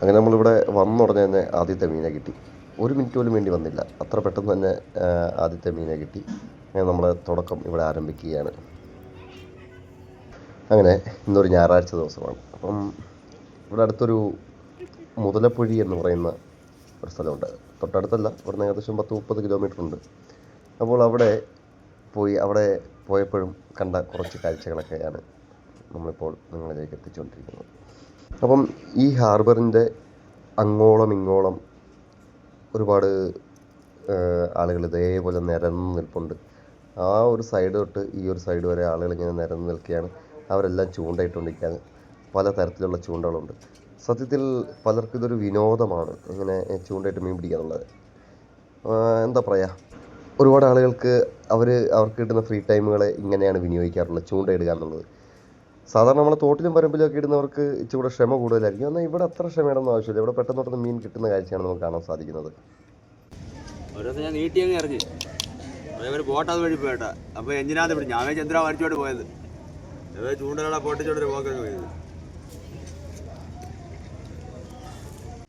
അങ്ങനെ നമ്മളിവിടെ വന്നുടനെ തന്നെ ആദ്യത്തെ മീനെ കിട്ടി. ഒരു മിനിറ്റ് പോലും വേണ്ടി വന്നില്ല. അത്ര പെട്ടെന്ന് തന്നെ ആദ്യത്തെ മീനെ കിട്ടി. അങ്ങനെ നമ്മൾ തുടക്കം ഇവിടെ ആരംഭിക്കുകയാണ്. അങ്ങനെ ഇന്നൊരു ഞായറാഴ്ച ദിവസമാണ്. അപ്പം ഇവിടെ അടുത്തൊരു മുതലപ്പൊഴി എന്ന് പറയുന്ന ഒരു സ്ഥലമുണ്ട്. തൊട്ടടുത്തല്ല ഇവിടുന്ന് ഏകദേശം പത്ത് മുപ്പത് കിലോമീറ്റർ ഉണ്ട്. അപ്പോൾ അവിടെ പോയി അവിടെ പോയപ്പോഴും കണ്ട കുറച്ച് കാഴ്ചകളൊക്കെയാണ് നമ്മളിപ്പോൾ നിങ്ങളിലേക്ക് എത്തിച്ചുകൊണ്ടിരിക്കുന്നത്. അപ്പം ഈ ഹാർബറിന്റെ അങ്ങോളം ഇങ്ങോളം ഒരുപാട് ആളുകൾ ഇതേപോലെ നിരന്ന് നിൽപ്പുണ്ട്. ആ ഒരു സൈഡ് തൊട്ട് ഈ ഒരു സൈഡ് വരെ ആളുകൾ ഇങ്ങനെ നിരന്ന് നിൽക്കുകയാണ്. അവരെല്ലാം ചൂണ്ടയിട്ടുകൊണ്ടിരിക്കുകയാണ്. പല തരത്തിലുള്ള ചൂണ്ടകളുണ്ട്. സത്യത്തിൽ പലർക്കും ഇതൊരു വിനോദമാണ് ഇങ്ങനെ ചൂണ്ടയിട്ട് മീൻ പിടിക്കാനുള്ളത് എന്താ പറയുക ഒരുപാട് ആളുകൾക്ക് അവർ അവർക്ക് കിട്ടുന്ന ഫ്രീ ടൈമുകളെ ഇങ്ങനെയാണ് വിനിയോഗിക്കാറുള്ളത് ചൂണ്ടയിടുക എന്നുള്ളത്. സാധാരണ നമ്മൾ തോട്ടിലും പറമ്പിലൊക്കെ ഒക്കെ ഇടുന്നവർക്ക് ഇച്ചിരി ക്ഷമ കൂടുതലായിരിക്കും. എന്നാൽ ഇവിടെ അത്ര ക്ഷമയുടെ ഒന്നും ആവശ്യമില്ല. ഇവിടെ പെട്ടെന്ന് പെട്ടെന്ന് മീൻ കിട്ടുന്ന കാഴ്ചയാണ് നമുക്ക് കാണാൻ സാധിക്കുന്നത്. ഞാൻ നീട്ടി അങ്ങ് ഇറങ്ങി. ഒരു ബോട്ട് അത് വഴി പോയിട്ടാ. അപ്പോൾ എഞ്ചിനകത്ത് പിടിച്ചു ഞാൻ ചന്ദ്ര വരച്ചോട്ട് പോയത്. പോക്കൊക്കെ പോയത്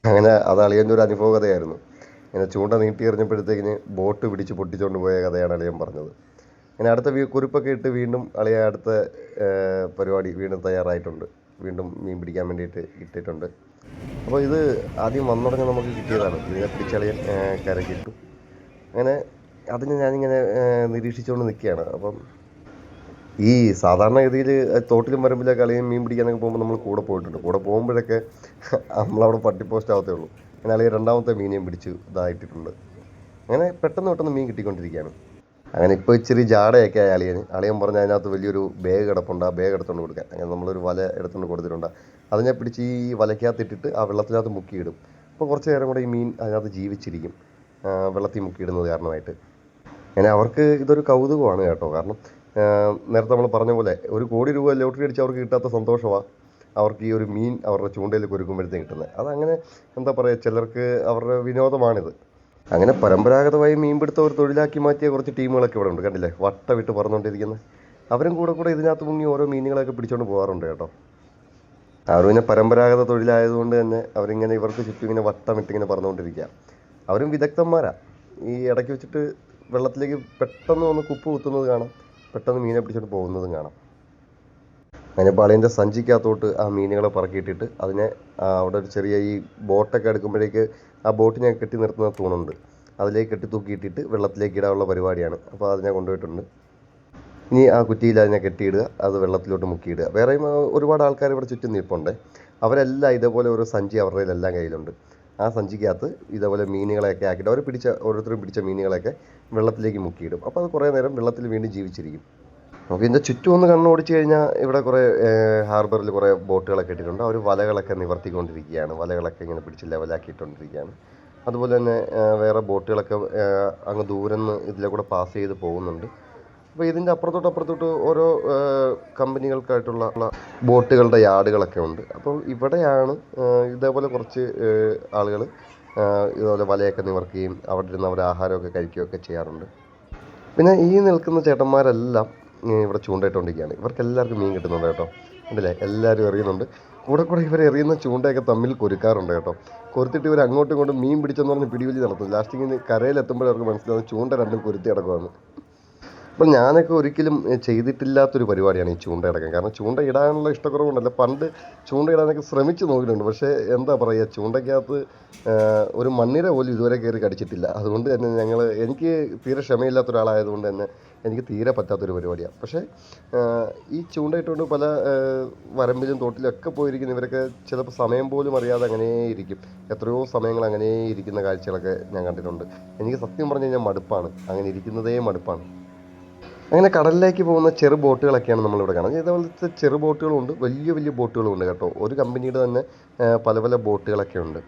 അങ്ങനെ അത് അളിയന്റെ ഒരു അനുഭവ കഥയായിരുന്നു ഇങ്ങനെ ചൂണ്ട നീട്ടി എറിഞ്ഞപ്പോഴത്തേക്കിന് ബോട്ട് പിടിച്ച് പൊട്ടിച്ചുകൊണ്ട് പോയ കഥയാണ് അളിയൻ പറഞ്ഞത്. അങ്ങനെ അടുത്ത കുറിപ്പൊക്കെ ഇട്ട് വീണ്ടും അളിയ അടുത്ത പരിപാടി വീണ്ടും തയ്യാറായിട്ടുണ്ട്. വീണ്ടും മീൻ പിടിക്കാൻ വേണ്ടിയിട്ട് ഇട്ടിട്ടുണ്ട്. അപ്പോൾ ഇത് ആദ്യം വന്നുടങ്ങി നമുക്ക് കിട്ടിയതാണ്. ഇതിനെ പിടിച്ചളിയൻ കരക്കിട്ടു. അങ്ങനെ അതിന് ഞാനിങ്ങനെ നിരീക്ഷിച്ചുകൊണ്ട് നിൽക്കുകയാണ്. അപ്പം ഈ സാധാരണഗതിയിൽ തോട്ടിലും വരമ്പിലൊക്കെ അളിയൻ മീൻ പിടിക്കാനൊക്കെ പോകുമ്പോൾ നമ്മൾ കൂടെ പോയിട്ടുണ്ട്. കൂടെ പോകുമ്പോഴൊക്കെ നമ്മളവിടെ പട്ടി പോസ്റ്റ് ആവത്തേ ഉള്ളൂ. അങ്ങനെ അളിയൻ രണ്ടാമത്തെ മീനെയും പിടിച്ച് ഇതായിട്ടിട്ടുണ്ട്. അങ്ങനെ പെട്ടെന്ന് പെട്ടെന്ന് മീൻ കിട്ടിക്കൊണ്ടിരിക്കുകയാണ്. അങ്ങനെ ഇപ്പോൾ ഇച്ചിരി ജാടയൊക്കെ ആയി അളിയന് അളിയൻ പറഞ്ഞ അതിനകത്ത് വലിയൊരു ബാഗ് കിടപ്പുണ്ട്. ആ ബാഗ് എടുത്തുകൊണ്ട് കൊടുക്കാൻ. അങ്ങനെ നമ്മളൊരു വല എടുത്തുകൊണ്ട് കൊടുത്തിട്ടുണ്ട്. അത് ഞാൻ പിടിച്ച് ഈ വലയ്ക്കകത്ത് ഇട്ടിട്ട് ആ വെള്ളത്തിനകത്ത് മുക്കിയിടും. അപ്പോൾ കുറച്ച് നേരം കൂടെ ഈ മീൻ അതിനകത്ത് ജീവിച്ചിരിക്കും. വെള്ളത്തിൽ മുക്കിയിടുന്നത് കാരണമായിട്ട്. അങ്ങനെ അവർക്ക് ഇതൊരു കൗതുകമാണ് കേട്ടോ. കാരണം നേരത്തെ നമ്മൾ പറഞ്ഞ പോലെ ഒരു കോടി രൂപ ലോട്ടറി അടിച്ച് അവർക്ക് കിട്ടാത്ത സന്തോഷമാണ് അവർക്ക് ഈ ഒരു മീൻ അവരുടെ ചൂണ്ടയിൽ കൊരുക്കുമ്പോഴത്തേക്ക് കിട്ടുന്നത്. അതങ്ങനെ എന്താ പറയുക ചിലർക്ക് അവരുടെ വിനോദമാണിത്. അങ്ങനെ പരമ്പരാഗതമായി മീൻപിടുത്തം ഒരു തൊഴിലാക്കി മാറ്റിയ കുറച്ച് ടീമുകളൊക്കെ ഇവിടെ ഉണ്ട്. കണ്ടില്ലേ? വട്ട വിട്ട് പറന്നുകൊണ്ടിരിക്കുന്നത് അവരും കൂടെ കൂടെ ഇതിനകത്ത് മുങ്ങി ഓരോ മീനുകളൊക്കെ പിടിച്ചുകൊണ്ട് പോകാറുണ്ട് കേട്ടോ. അവർ പിന്നെ പരമ്പരാഗത തൊഴിലായതുകൊണ്ട് തന്നെ അവരിങ്ങനെ ഇവർക്ക് ചുറ്റും ഇങ്ങനെ വട്ടമിട്ട് ഇങ്ങനെ പറന്നുകൊണ്ടിരിക്കുക അവരും വിദഗ്ധന്മാരാണ് ഈ ഇടയ്ക്ക് വെച്ചിട്ട് വെള്ളത്തിലേക്ക് പെട്ടെന്ന് ഒന്ന് കുപ്പ് കുത്തുന്നത് കാണാം പെട്ടെന്ന് മീനെ പിടിച്ചിട്ട് പോകുന്നതും കാണാം. അങ്ങനെ പാളിയന്റെ സഞ്ചിക്കകത്തോട്ട് ആ മീനുകളെ പറക്കിയിട്ടിട്ട് അതിനെ അവിടെ ഒരു ചെറിയ ഈ ബോട്ടൊക്കെ എടുക്കുമ്പോഴേക്ക് ആ ബോട്ട് ഞാൻ കെട്ടി നിർത്തുന്ന തൂണുണ്ട്. അതിലേക്ക് കെട്ടി തൂക്കിയിട്ടിട്ട് വെള്ളത്തിലേക്ക് ഇടാനുള്ള പരിപാടിയാണ്. അപ്പോൾ അത് ഞാൻ കൊണ്ടുപോയിട്ടുണ്ട്. ഇനി ആ കുറ്റിയിൽ അതിനെ കെട്ടിയിടുക അത് വെള്ളത്തിലോട്ട് മുക്കിയിടുക. വേറെയും ഒരുപാട് ആൾക്കാർ ഇവിടെ ചുറ്റും നിൽപ്പുണ്ട്. അവരെല്ലാം ഇതേപോലെ ഒരു സഞ്ചി അവരുടെ എല്ലാം കയ്യിലുണ്ട്. ആ സഞ്ചിക്കകത്ത് ഇതേപോലെ മീനുകളെയൊക്കെ ആക്കിയിട്ട് അവർ പിടിച്ച ഓരോരുത്തരും പിടിച്ച മീനുകളെയൊക്കെ വെള്ളത്തിലേക്ക് മുക്കിയിടും. അപ്പോൾ അത് കുറേ നേരം വെള്ളത്തിൽ വീണ്ടും ജീവിച്ചിരിക്കും. നമുക്ക് ഇതിന്റെ ചുറ്റും ഒന്ന് കണ്ണോടിച്ച് കഴിഞ്ഞാൽ ഇവിടെ കുറേ ഹാർബറിൽ കുറേ ബോട്ടുകളൊക്കെ ഇട്ടിട്ടുണ്ട്. അവർ വലകളൊക്കെ നിവർത്തിക്കൊണ്ടിരിക്കുകയാണ്. വലകളൊക്കെ ഇങ്ങനെ പിടിച്ച് ലെവലാക്കിയിട്ടുകൊണ്ടിരിക്കുകയാണ് അതുപോലെ തന്നെ വേറെ ബോട്ടുകളൊക്കെ അങ്ങ് ദൂരെ നിന്ന് ഇതിലെ കൂടെ പാസ് ചെയ്ത് പോകുന്നുണ്ട്. അപ്പോൾ ഇതിന്റെ അപ്പുറത്തോട്ട് അപ്പുറത്തോട്ട് ഓരോ കമ്പനികൾക്കായിട്ടുള്ള ബോട്ടുകളുടെ യാർഡുകളൊക്കെ ഉണ്ട്. അപ്പോൾ ഇവിടെയാണ് ഇതേപോലെ കുറച്ച് ആളുകൾ ഇതുപോലെ വലയൊക്കെ നിവർക്കുകയും അവിടെ ഇരുന്ന് അവർ ആഹാരമൊക്കെ കഴിക്കുകയൊക്കെ ചെയ്യാറുണ്ട്. പിന്നെ ഈ നിൽക്കുന്ന ചേട്ടന്മാരെല്ലാം ഇവിടെ ചൂണ്ടയിട്ടുകൊണ്ടിരിക്കുകയാണ് ഇവർക്ക് എല്ലാവർക്കും മീൻ കിട്ടുന്നുണ്ട് കേട്ടോ. ഉണ്ടല്ലേ? എല്ലാവരും എറിയുന്നുണ്ട്. കൂടെ കൂടെ ഇവർ എറിയുന്ന ചൂണ്ടയൊക്കെ തമ്മിൽ കൊരുക്കാറുണ്ട് കേട്ടോ. കൊരുത്തിട്ട് ഇവർ അങ്ങോട്ടും ഇങ്ങോട്ടും മീൻ പിടിച്ചെന്ന് പറഞ്ഞ് പിടിവലി നടത്തും. ലാസ്റ്റിങ്ങിന് കരയിലെത്തുമ്പോൾ അവർക്ക് മനസ്സിലാവും ചൂണ്ട രണ്ടും കൊരുത്തി കിടക്കുവാണ് അപ്പോൾ ഞാനൊക്കെ ഒരിക്കലും ചെയ്തിട്ടില്ലാത്തൊരു പരിപാടിയാണ് ഈ ചൂണ്ട ഇടക്കാൻ കാരണം ചൂണ്ട ഇടാനുള്ള ഇഷ്ടക്കുറവുണ്ടല്ല. പണ്ട് ചൂണ്ട ഇടാനൊക്കെ ശ്രമിച്ചു നോക്കിയിട്ടുണ്ട്. പക്ഷേ എന്താ പറയുക ചൂണ്ടയ്ക്കകത്ത് ഒരു മണ്ണിര പോലും ഇതുവരെ കയറി കടിച്ചിട്ടില്ല. അതുകൊണ്ട് തന്നെ ഞങ്ങൾ എനിക്ക് തീരെ ക്ഷമയില്ലാത്ത ഒരാളായതുകൊണ്ട് തന്നെ എനിക്ക് തീരെ പറ്റാത്തൊരു പരിപാടിയാണ് പക്ഷേ ഈ ചൂണ്ടയിട്ടുകൊണ്ട് പല വരമ്പിലും തോട്ടിലും ഒക്കെ പോയിരിക്കുന്ന ഇവരൊക്കെ ചിലപ്പോൾ സമയം പോലും അറിയാതെ അങ്ങനെ ഇരിക്കും. എത്രയോ സമയങ്ങൾ അങ്ങനെ ഇരിക്കുന്ന കാഴ്ചകളൊക്കെ ഞാൻ കണ്ടിട്ടുണ്ട്. എനിക്ക് സത്യം പറഞ്ഞു കഴിഞ്ഞാൽ മടുപ്പാണ്. അങ്ങനെ ഇരിക്കുന്നതേ മടുപ്പാണ്. അങ്ങനെ കടലിലേക്ക് പോകുന്ന ചെറു ബോട്ടുകളൊക്കെയാണ് നമ്മളിവിടെ കാണുന്നത്. ഇതേപോലത്തെ ചെറു ബോട്ടുകളുണ്ട്. വലിയ വലിയ ബോട്ടുകളുണ്ട് കേട്ടോ. ഒരു കമ്പനിയുടെ തന്നെ പല പല ബോട്ടുകളൊക്കെ ഉണ്ട്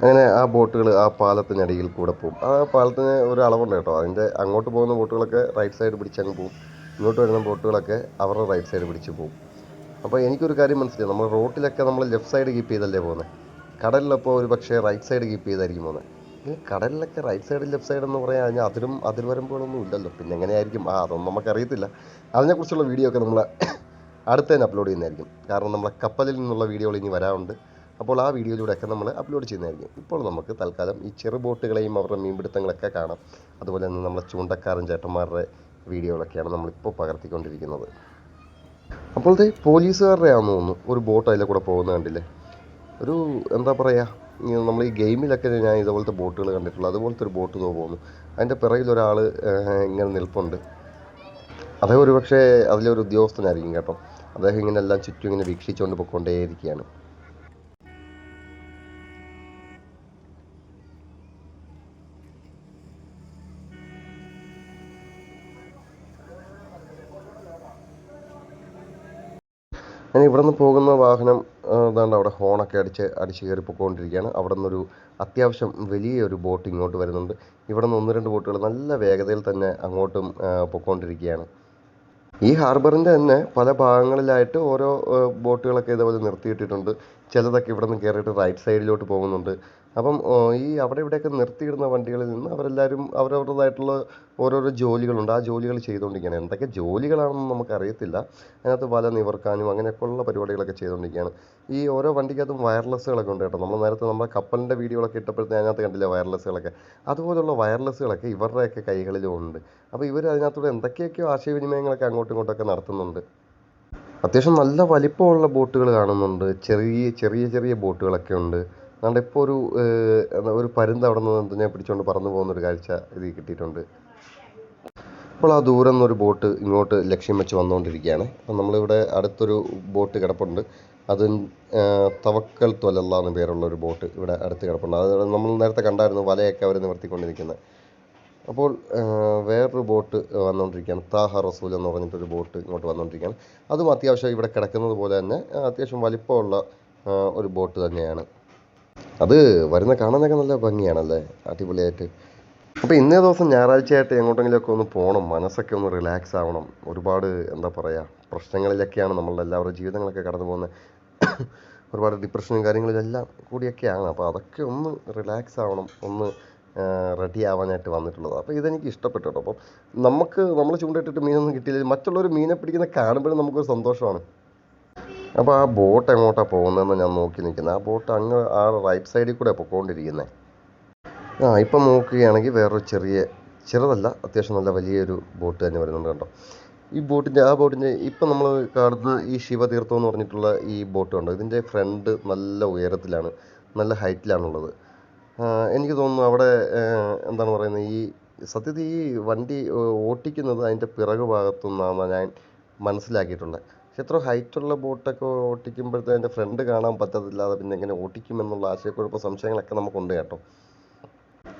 അങ്ങനെ ആ ബോട്ടുകൾ ആ പാലത്തിനടിയിൽ കൂടെ പോകും. ആ പാലത്തിന് ഒരു അളവുണ്ട് കേട്ടോ. അതിന്റെ അങ്ങോട്ട് പോകുന്ന ബോട്ടുകളൊക്കെ റൈറ്റ് സൈഡ് പിടിച്ച് അങ്ങ് പോകും. ഇങ്ങോട്ട് വരുന്ന ബോട്ടുകളൊക്കെ അവരുടെ റൈറ്റ് സൈഡ് പിടിച്ച് പോകും. അപ്പോൾ എനിക്കൊരു കാര്യം മനസ്സിലായി. നമ്മൾ റോട്ടിലൊക്കെ നമ്മൾ ലെഫ്റ്റ് സൈഡ് കീപ്പ് ചെയ്തല്ലേ പോകുന്നത് കടലിലപ്പോൾ ഒരു പക്ഷേ റൈറ്റ് സൈഡ് കീപ്പ് ചെയ്തായിരിക്കും പോകുന്നത് ഈ കടലിലൊക്കെ റൈറ്റ് സൈഡ് ലെഫ്റ്റ് സൈഡ് എന്ന് പറയാൻ കഴിഞ്ഞാൽ അതിലും അതിൽ വരുമ്പോഴൊന്നും ഇല്ലല്ലോ. പിന്നെ എങ്ങനെയായിരിക്കും? ആ അതൊന്നും നമുക്കറിയത്തില്ല. അതിനെക്കുറിച്ചുള്ള വീഡിയോ ഒക്കെ നമ്മൾ അടുത്തതിന് അപ്ലോഡ് ചെയ്യുന്നതായിരിക്കും. കാരണം നമ്മളെ കപ്പലിൽ നിന്നുള്ള വീഡിയോകൾ ഇനി വരാറുണ്ട്. അപ്പോൾ ആ വീഡിയോയിലൂടെയൊക്കെ നമ്മൾ അപ്ലോഡ് ചെയ്യുന്നതായിരിക്കും. ഇപ്പോൾ നമുക്ക് തൽക്കാലം ഈ ചെറു ബോട്ടുകളെയും അവരുടെ മീൻപിടുത്തങ്ങളൊക്കെ കാണാം. അതുപോലെ തന്നെ നമ്മളെ ചൂണ്ടക്കാരൻ ചേട്ടന്മാരുടെ വീഡിയോകളൊക്കെയാണ് നമ്മളിപ്പോൾ പകർത്തിക്കൊണ്ടിരിക്കുന്നത്. അപ്പോഴത്തെ പോലീസുകാരുടെ ആണെന്ന് തോന്നുന്നു. ഒരു ബോട്ട് അതിലെ കൂടെ പോകുന്ന കണ്ടില്ലേ? ഒരു എന്താ പറയുക നമ്മൾ ഈ ഗെയിമിലൊക്കെ ഞാൻ ഇതുപോലത്തെ ബോട്ടുകൾ കണ്ടിട്ടുള്ളൂ. അതുപോലത്തെ ഒരു ബോട്ട് തോ പോകുന്നു. അതിന്റെ പിറകിൽ ഒരാൾ ഇങ്ങനെ നിൽപ്പുണ്ട്. അതേ ഒരു പക്ഷേ അതിലൊരു ഉദ്യോഗസ്ഥനായിരിക്കും കേട്ടോ. അദ്ദേഹം ഇങ്ങനെ എല്ലാം ചുറ്റും ഇങ്ങനെ വീക്ഷിച്ചുകൊണ്ട് പൊയ്ക്കൊണ്ടേയിരിക്കുകയാണ്. ഞാൻ നിന്ന് പോകുന്ന വാഹനം ഏതാണ്ട് അവിടെ ഹോണൊക്കെ അടിച്ച് അടിച്ച് കയറി പൊയ്ക്കൊണ്ടിരിക്കുകയാണ് അവിടെ നിന്നൊരു അത്യാവശ്യം വലിയൊരു ബോട്ട് ഇങ്ങോട്ട് വരുന്നുണ്ട്. ഇവിടെ നിന്ന് ഒന്ന് രണ്ട് ബോട്ടുകൾ നല്ല വേഗതയിൽ തന്നെ അങ്ങോട്ടും പോയിക്കൊണ്ടിരിക്കുകയാണ് ഈ ഹാർബറിന്റെ തന്നെ പല ഭാഗങ്ങളിലായിട്ട് ഓരോ ബോട്ടുകളൊക്കെ ഇതേപോലെ നിർത്തിയിട്ടിട്ടുണ്ട്. ചിലതൊക്കെ ഇവിടെ നിന്ന് കയറിയിട്ട് റൈറ്റ് സൈഡിലോട്ട് പോകുന്നുണ്ട്. അപ്പം ഈ അവിടെ ഇവിടെയൊക്കെ നിർത്തിയിടുന്ന വണ്ടികളിൽ നിന്ന് അവരെല്ലാവരും അവരവരുടേതായിട്ടുള്ള ഓരോരോ ജോലികളുണ്ട്. ആ ജോലികൾ ചെയ്തുകൊണ്ടിരിക്കുകയാണ്. എന്തൊക്കെ ജോലികളാണെന്ന് നമുക്കറിയത്തില്ല. അതിനകത്ത് വല നിവർക്കാനും അങ്ങനെയൊക്കെയുള്ള പരിപാടികളൊക്കെ ചെയ്തുകൊണ്ടിരിക്കുകയാണ്. ഈ ഓരോ വണ്ടിക്കകത്തും വയർലെസ്സുകളൊക്കെ ഉണ്ട് കേട്ടോ. നമ്മൾ നേരത്തെ നമ്മുടെ കപ്പലിന്റെ വീഡിയോകളൊക്കെ ഇട്ടപ്പോഴത്തെ അതിനകത്ത് കണ്ടില്ല വയർലെസ്സുകളൊക്കെ? അതുപോലുള്ള വയർലെസ്സുകളൊക്കെ ഇവരുടെയൊക്കെ കൈകളിലും ഉണ്ട്. അപ്പോൾ ഇവർ അതിനകത്തൂടെ എന്തൊക്കെയൊക്കെയോ ആശയവിനിമയങ്ങളൊക്കെ അങ്ങോട്ടും ഇങ്ങോട്ടൊക്കെ നടത്തുന്നുണ്ട്. അത്യാവശ്യം നല്ല വലിപ്പമുള്ള ബോട്ടുകൾ കാണുന്നുണ്ട്. ചെറിയ ചെറിയ ചെറിയ ബോട്ടുകളൊക്കെ ഉണ്ട്. അതുകൊണ്ട് ഇപ്പോൾ ഒരു ഒരു പരുന്ത് അവിടെ നിന്ന് എന്തിനെ പിടിച്ചുകൊണ്ട് പറന്നു പോകുന്നൊരു കാഴ്ച ഇതിൽ കിട്ടിയിട്ടുണ്ട്. അപ്പോൾ ആ ദൂരെ നിന്നൊരു ബോട്ട് ഇങ്ങോട്ട് ലക്ഷ്യം വെച്ച് വന്നുകൊണ്ടിരിക്കുകയാണ് അപ്പം നമ്മളിവിടെ അടുത്തൊരു ബോട്ട് കിടപ്പുണ്ട്. അത് തവക്കൽ തൊലല്ല എന്ന പേരുള്ള ഒരു ബോട്ട് ഇവിടെ അടുത്ത് കിടപ്പുണ്ട്. അത് നമ്മൾ നേരത്തെ കണ്ടായിരുന്നു വലയൊക്കെ അവർ നിവർത്തിക്കൊണ്ടിരിക്കുന്നത് അപ്പോൾ വേറൊരു ബോട്ട് വന്നുകൊണ്ടിരിക്കുകയാണ് താഹ റസൂൽ എന്ന് പറഞ്ഞിട്ടൊരു ബോട്ട് ഇങ്ങോട്ട് വന്നുകൊണ്ടിരിക്കുകയാണ് അതും അത്യാവശ്യം ഇവിടെ കിടക്കുന്നത് പോലെ തന്നെ അത്യാവശ്യം വലിപ്പമുള്ള ഒരു ബോട്ട് തന്നെയാണ്. അത് വരുന്ന കാണാനൊക്കെ നല്ല ഭംഗിയാണല്ലേ? അടിപൊളിയായിട്ട്. അപ്പോൾ ഇന്നേ ദിവസം ഞായറാഴ്ചയായിട്ട് എങ്ങോട്ടെങ്കിലുമൊക്കെ ഒന്ന് പോകണം മനസ്സൊക്കെ ഒന്ന് റിലാക്സ് ആവണം. ഒരുപാട് എന്താ പറയുക പ്രശ്നങ്ങളിലൊക്കെയാണ് നമ്മളുടെ എല്ലാവരുടെ ജീവിതങ്ങളൊക്കെ കടന്നു പോകുന്നത്. ഒരുപാട് ഡിപ്രഷനും കാര്യങ്ങളിലെല്ലാം കൂടിയൊക്കെയാണ്. അപ്പോൾ അതൊക്കെ ഒന്ന് റിലാക്സ് ആവണം. ഒന്ന് റെഡി ആവാനായിട്ട് വന്നിട്ടുള്ളത്. അപ്പോൾ ഇതെനിക്ക് ഇഷ്ടപ്പെട്ടു കേട്ടോ അപ്പം നമുക്ക് നമ്മൾ ചൂണ്ടയിട്ടിട്ട് മീനൊന്നും കിട്ടിയില്ലെങ്കിൽ മറ്റുള്ളവർ മീനെ പിടിക്കുന്ന കാണുമ്പോഴും നമുക്കൊരു സന്തോഷമാണ്. അപ്പോൾ ആ ബോട്ട് എങ്ങോട്ടാണ് പോകുന്നതെന്ന് ഞാൻ നോക്കി നിൽക്കുന്നത് ആ ബോട്ട് അങ്ങ് ആ റൈറ്റ് സൈഡിൽ കൂടെ പൊക്കോണ്ടിരിക്കുന്നത് ആ ഇപ്പം നോക്കുകയാണെങ്കിൽ വേറൊരു ചെറിയ ചെറുതല്ല അത്യാവശ്യം നല്ല വലിയൊരു ബോട്ട് തന്നെ വരുന്നുണ്ട് കണ്ടോ. ഈ ബോട്ടിന്റെ ആ ബോട്ടിന്റെ ഇപ്പം നമ്മൾ കാണുന്ന ഈ ശിവതീർത്ഥം എന്ന് പറഞ്ഞിട്ടുള്ള ഈ ബോട്ട് കണ്ടോ? ഇതിന്റെ ഫ്രണ്ട് നല്ല ഉയരത്തിലാണ് നല്ല ഹൈറ്റിലാണുള്ളത്. എനിക്ക് തോന്നുന്നു അവിടെ എന്താണ് പറയുന്നത് ഈ സത്യത്തിൽ ഈ വണ്ടി ഓട്ടിക്കുന്നത് അതിന്റെ പിറകു ഭാഗത്തു നിന്നാണെന്നാണ് ഞാൻ മനസ്സിലാക്കിയിട്ടുള്ളത്. പക്ഷെ എത്ര ഹൈറ്റുള്ള ബോട്ടൊക്കെ ഓട്ടിക്കുമ്പോഴത്തെ അതിന്റെ ഫ്രണ്ട് കാണാൻ പറ്റത്തില്ലാതെ പിന്നെ എങ്ങനെ ഓട്ടിക്കുമെന്നുള്ള ആശയക്കുഴപ്പ സംശയങ്ങളൊക്കെ നമുക്കുണ്ട് കേട്ടോ.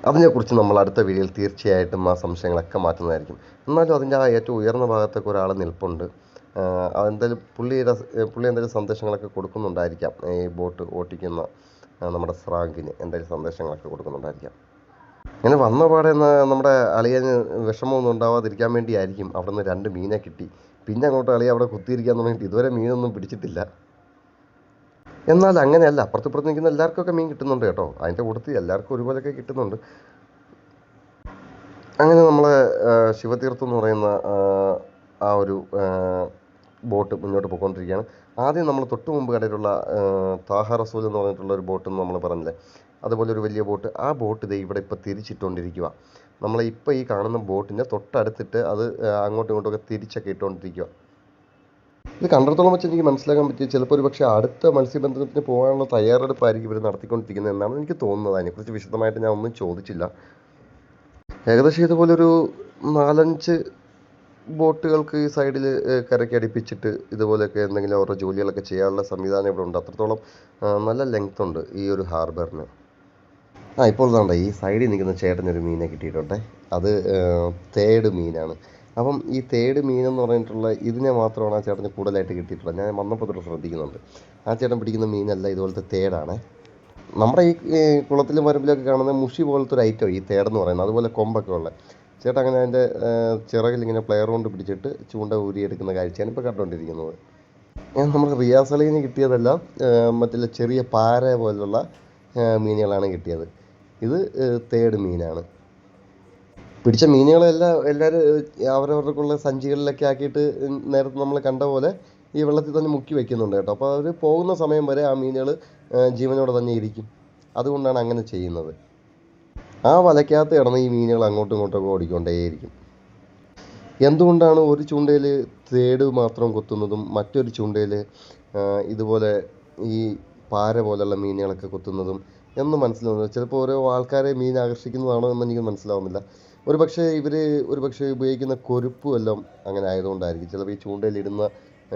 അതിനെക്കുറിച്ച് നമ്മൾ അടുത്ത വീഡിയോയിൽ തീർച്ചയായിട്ടും ആ സംശയങ്ങളൊക്കെ മാറ്റുന്നതായിരിക്കും. എന്നാലും അതിന്റെ ആ ഏറ്റവും ഉയർന്ന ഭാഗത്തൊക്കെ ഒരാൾ നിൽപ്പുണ്ട്. എന്തായാലും പുള്ളിയുടെ പുള്ളി എന്തെങ്കിലും സന്ദേശങ്ങളൊക്കെ കൊടുക്കുന്നുണ്ടായിരിക്കാം ഈ ബോട്ട് ഓട്ടിക്കുന്ന നമ്മുടെ സ്രാങ്കിന് എന്തെങ്കിലും സന്ദേശങ്ങളൊക്കെ കൊടുക്കുന്നുണ്ടായിരിക്കാം. ഇങ്ങനെ വന്ന പാടെ നമ്മുടെ അളിയന് വിഷമമൊന്നും ഉണ്ടാവാതിരിക്കാൻ വേണ്ടിയായിരിക്കും അവിടെ നിന്ന് രണ്ട് മീനെ കിട്ടി. പിന്നെ അങ്ങോട്ട് അളിയ അവിടെ കുത്തിയിരിക്കാൻ തുടങ്ങിയിട്ട് ഇതുവരെ മീനൊന്നും പിടിച്ചിട്ടില്ല. എന്നാൽ അങ്ങനെയല്ല അപ്പുറത്ത് ഇപ്പുറത്ത് നിൽക്കുന്ന എല്ലാവർക്കൊക്കെ മീൻ കിട്ടുന്നുണ്ട് കേട്ടോ. അതിന്റെ കൂട്ടത്തിൽ എല്ലാവർക്കും ഒരുപോലെയൊക്കെ കിട്ടുന്നുണ്ട്. അങ്ങനെ നമ്മളെ ആ, ശിവതീർത്ഥം എന്ന് പറയുന്ന ആ, ഒരു ബോട്ട് മുന്നോട്ട് പോയിക്കൊണ്ടിരിക്കുകയാണ്. ആദ്യം നമ്മൾ തൊട്ട് മുമ്പ് കണ്ടിട്ടുള്ള താഹ റസൂൽ എന്ന് പറഞ്ഞിട്ടുള്ള ഒരു ബോട്ട് എന്ന് നമ്മൾ പറഞ്ഞില്ലേ? അതുപോലെ ഒരു വലിയ ബോട്ട്. ആ ബോട്ട് ഇതേ ഇവിടെ ഇപ്പോൾ തിരിച്ചിട്ടുകൊണ്ടിരിക്കുക നമ്മൾ ഇപ്പോൾ ഈ കാണുന്ന ബോട്ടിന്റെ തൊട്ടടുത്തിട്ട് അത് അങ്ങോട്ടും ഇങ്ങോട്ടും ഒക്കെ തിരിച്ചൊക്കെ ഇട്ടുകൊണ്ടിരിക്കുക ഇത് കണ്ടിടത്തോളം വെച്ച് എനിക്ക് മനസ്സിലാക്കാൻ പറ്റിയ ചിലപ്പോൾ ഒരു പക്ഷേ അടുത്ത മത്സ്യബന്ധനത്തിന് പോകാനുള്ള തയ്യാറെടുപ്പായിരിക്കും ഇവർ നടത്തിക്കൊണ്ടിരിക്കുന്നത് എന്നാണ് എനിക്ക് തോന്നുന്നത്. അതിനെക്കുറിച്ച് വിശദമായിട്ട് ഞാൻ ഒന്നും ചോദിച്ചില്ല. ഏകദേശം ഇതുപോലൊരു നാലഞ്ച് ബോട്ടുകൾക്ക് ഈ സൈഡിൽ കരയ്ക്ക് അടുപ്പിച്ചിട്ട് ഇതുപോലെയൊക്കെ എന്തെങ്കിലും അവരുടെ ജോലികളൊക്കെ ചെയ്യാനുള്ള സംവിധാനം ഇവിടെ ഉണ്ട്. അത്രത്തോളം നല്ല ലെങ്ത് ഉണ്ട് ഈ ഒരു ഹാർബറിന് ആ ഇപ്പോൾ ഇതാണ്ട ഈ സൈഡിൽ നിൽക്കുന്ന ചേട്ടനൊരു മീനെ കിട്ടിയിട്ടുണ്ട്. അത് തേട് മീനാണ്. അപ്പം ഈ തേട് മീൻ എന്ന് പറഞ്ഞിട്ടുള്ള ഇതിനെ മാത്രമാണ് ആ ചേട്ടന് കൂടുതലായിട്ട് കിട്ടിയിട്ടുള്ളത്. ഞാൻ വന്നപ്പോൾ തൊട്ട് ശ്രദ്ധിക്കുന്നുണ്ട്. ആ ചേട്ടൻ പിടിക്കുന്ന മീനല്ല ഇതുപോലത്തെ തേടാണ് നമ്മുടെ ഈ ഈ കുളത്തിലും വരമ്പിലൊക്കെ കാണുന്ന മുഷി പോലത്തെ ഒരു ഐറ്റം ഈ തേടെന്ന് പറയുന്നത്. അതുപോലെ കൊമ്പൊക്കെ ഉള്ള. ചേട്ടൻ അങ്ങനെ അതിന്റെ ചിറകിൽ ഇങ്ങനെ പ്ലെയർ കൊണ്ട് പിടിച്ചിട്ട് ചൂണ്ട ഊരിയെടുക്കുന്ന കാഴ്ചയാണ് ഇപ്പോൾ കണ്ടുകൊണ്ടിരിക്കുന്നത്. നമുക്ക് റിയാസ് അലീന് കിട്ടിയതെല്ലാം മറ്റുള്ള ചെറിയ പാര പോലുള്ള മീനുകളാണ് കിട്ടിയത്. ഇത് തേട് മീനാണ്. പിടിച്ച മീനുകളെല്ലാം എല്ലാവരും അവരവർക്കുള്ള സഞ്ചികളിലൊക്കെ ആക്കിയിട്ട് നേരത്തെ നമ്മൾ കണ്ട പോലെ ഈ വെള്ളത്തിൽ തന്നെ മുക്കി വെക്കുന്നുണ്ട് കേട്ടോ. അപ്പോൾ അവർ പോകുന്ന സമയം വരെ ആ മീനുകൾ ജീവനോടെ തന്നെ ഇരിക്കും. അതുകൊണ്ടാണ് അങ്ങനെ ചെയ്യുന്നത്. ആ വലയ്ക്കകത്ത് കിടന്ന് ഈ മീനുകൾ അങ്ങോട്ടും ഇങ്ങോട്ടൊക്കെ ഓടിക്കൊണ്ടേയിരിക്കും. എന്തുകൊണ്ടാണ് ഒരു ചൂണ്ടയിൽ തേട് മാത്രം കൊത്തുന്നതും മറ്റൊരു ചൂണ്ടയിൽ ഇതുപോലെ ഈ പാര പോലെയുള്ള മീനുകളൊക്കെ കൊത്തുന്നതും എന്ന് മനസ്സിലാവുന്നത്? ചിലപ്പോൾ ഓരോ ആൾക്കാരെ മീൻ ആകർഷിക്കുന്നതാണോ എന്ന് എനിക്ക് മനസ്സിലാവുന്നില്ല. ഒരു പക്ഷേ ഇവർ ഒരു പക്ഷേ ഉപയോഗിക്കുന്ന കൊരുപ്പും എല്ലാം അങ്ങനെ ആയതുകൊണ്ടായിരിക്കും. ചിലപ്പോൾ ഈ ചൂണ്ടയിലിടുന്ന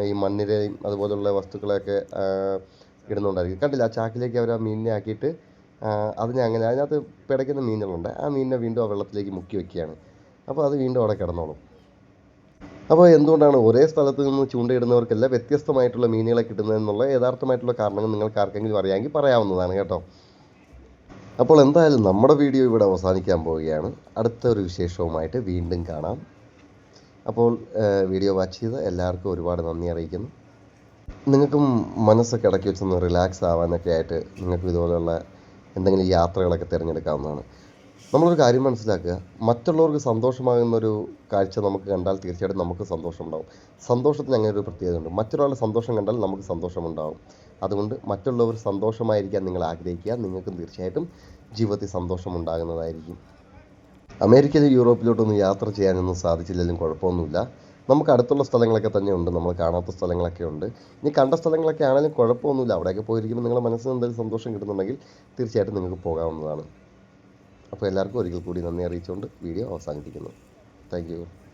ഈ മണ്ണിരയും അതുപോലുള്ള വസ്തുക്കളെയൊക്കെ ഇടുന്നുണ്ടായിരിക്കും കണ്ടില്ല? ആ ചാക്കിലേക്ക് അവർ ആ മീനിനെ ആക്കിയിട്ട് ആ, ഞാൻ അങ്ങനെ അതിനകത്ത് പിടയ്ക്കുന്ന മീനുകളുണ്ട്. ആ മീനിനെ വീണ്ടും ആ വെള്ളത്തിലേക്ക് മുക്കി വെക്കുകയാണ്. അപ്പോൾ അത് വീണ്ടും അവിടെ കിടന്നോളും. അപ്പോൾ എന്തുകൊണ്ടാണ് ഒരേ സ്ഥലത്ത് നിന്ന് ചൂണ്ടയിടുന്നവർക്കല്ല വ്യത്യസ്തമായിട്ടുള്ള മീനുകളെ കിട്ടുന്നതെന്നുള്ള യഥാർത്ഥമായിട്ടുള്ള കാരണങ്ങൾ നിങ്ങൾക്ക് ആർക്കെങ്കിലും അറിയാമെങ്കിൽ പറയാവുന്നതാണ് കേട്ടോ. അപ്പോൾ എന്തായാലും നമ്മുടെ വീഡിയോ ഇവിടെ അവസാനിക്കാൻ പോവുകയാണ്. അടുത്ത ഒരു വിശേഷവുമായിട്ട് വീണ്ടും കാണാം. അപ്പോൾ വീഡിയോ വാച്ച് ചെയ്ത എല്ലാവർക്കും ഒരുപാട് നന്ദി അറിയിക്കുന്നു. നിങ്ങൾക്കും മനസ്സൊക്കെ ഇടയ്ക്ക് വെച്ചൊന്ന് റിലാക്സ് ആവാനൊക്കെ ആയിട്ട് നിങ്ങൾക്കും ഇതുപോലെയുള്ള എന്തെങ്കിലും യാത്രകളൊക്കെ തിരഞ്ഞെടുക്കാവുന്നതാണ്. നമ്മളൊരു കാര്യം മനസ്സിലാക്കുക മറ്റുള്ളവർക്ക് സന്തോഷമാകുന്ന ഒരു കാഴ്ച നമുക്ക് കണ്ടാൽ തീർച്ചയായിട്ടും നമുക്ക് സന്തോഷം ഉണ്ടാകും സന്തോഷത്തിന് അങ്ങനെ ഒരു പ്രത്യേകത ഉണ്ട് മറ്റൊരാളുടെ സന്തോഷം കണ്ടാൽ നമുക്ക് സന്തോഷമുണ്ടാകും അതുകൊണ്ട് മറ്റുള്ളവർ സന്തോഷമായിരിക്കാൻ നിങ്ങൾ ആഗ്രഹിക്കുക. നിങ്ങൾക്കും തീർച്ചയായിട്ടും ജീവിതത്തിൽ സന്തോഷമുണ്ടാകുന്നതായിരിക്കും. അമേരിക്കയിലും യൂറോപ്പിലോട്ടൊന്നും യാത്ര ചെയ്യാനൊന്നും സാധിച്ചില്ലെങ്കിലും കുഴപ്പമൊന്നുമില്ല. നമുക്ക് അടുത്തുള്ള സ്ഥലങ്ങളൊക്കെ തന്നെ ഉണ്ട്. നമ്മൾ കാണാത്ത സ്ഥലങ്ങളൊക്കെ ഉണ്ട്. ഇനി കണ്ട സ്ഥലങ്ങളൊക്കെ ആണെങ്കിലും കുഴപ്പമൊന്നുമില്ല. അവിടെയൊക്കെ പോയിരിക്കുമ്പോൾ നിങ്ങളുടെ മനസ്സിന് എന്തെങ്കിലും സന്തോഷം കിട്ടുന്നുണ്ടെങ്കിൽ തീർച്ചയായിട്ടും നിങ്ങൾക്ക് പോകാവുന്നതാണ്. അപ്പോൾ എല്ലാവർക്കും ഒരിക്കൽ കൂടി നന്ദി അറിയിച്ചുകൊണ്ട് വീഡിയോ അവസാനിപ്പിക്കുന്നു. താങ്ക്